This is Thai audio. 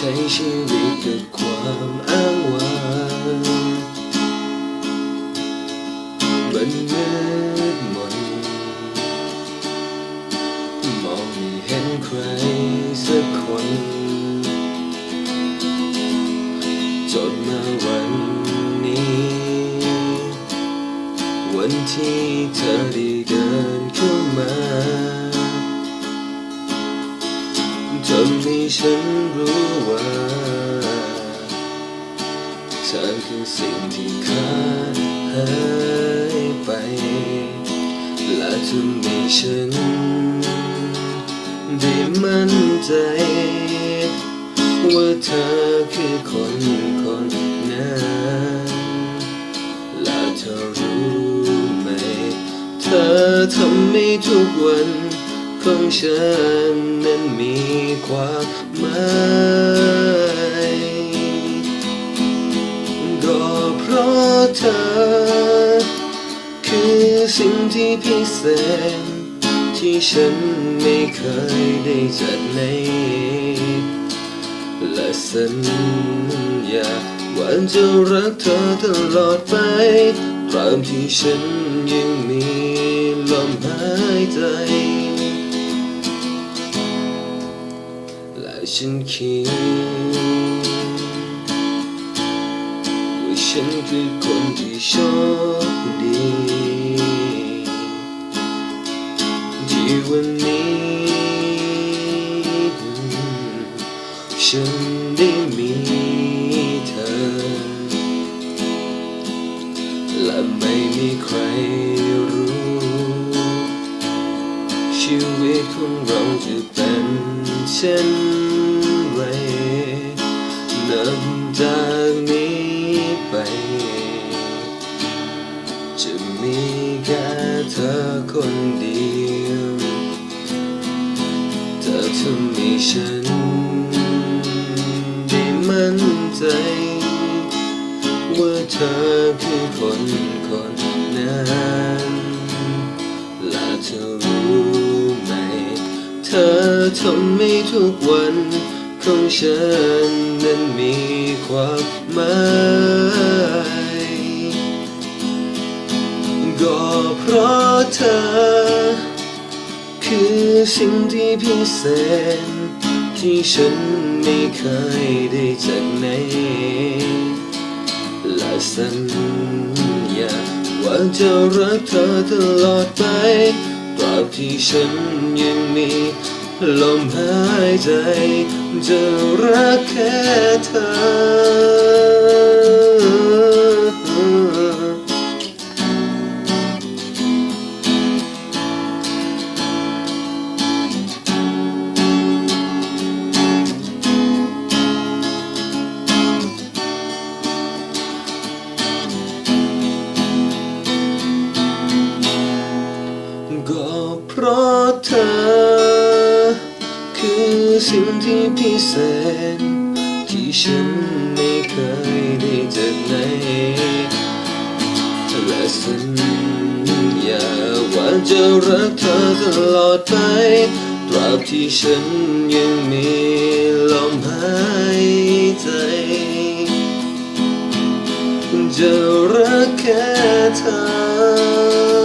ที่เกิดความอ้างว้างมันมืดมนมองไม่เห็นใครสักคนจนมาวันนี้ วันที่เธอได้เดินเข้ามา จนให้ฉันรู้ว่าเธอคือสิ่งที่ขาดหายไป และทำให้ฉันได้มั่นใจ ว่าเธอคือคนคนนั้นและเธอรู้ไหม เธอทำให้ทุกวัน ของฉันนั้นมีความหมายก็เพราะเธอ คือสิ่งที่พิเศษ ที่ฉันไม่เคยได้จากไหนและสัญญาว่าจะรักเธอตลอดไปตราบที่ฉันยังมีลมหายใจ ฉันคิดว่าฉันคือคนที่โชคดี ที่วันนี้ ฉันได้มีเธอ และไม่มีใครรู้ ชีวิตของเราจะเป็นเช่น คนเดียว เธอทำให้ฉันได้มั่นใจ ว่าเธอคือคนคนนั้นและเธอรู้ไหม เธอทำให้ทุกวันของฉันนั้นมีความหมาย สิ่งที่พิเศษ ที่ฉันไม่เคยได้จากไหนและสัญญาว่าจะรักเธอตลอดไปตราบที่ฉันยังมีลมหายใจ จะรักแค่เธอ ก็เพราะเธอ คือสิ่งที่พิเศษ ที่ฉันไม่เคยได้จากไหนและสัญญาว่าจะรักเธอตลอดไปตราบที่ฉันยังมีลมหายใจ จะรักแค่เธอ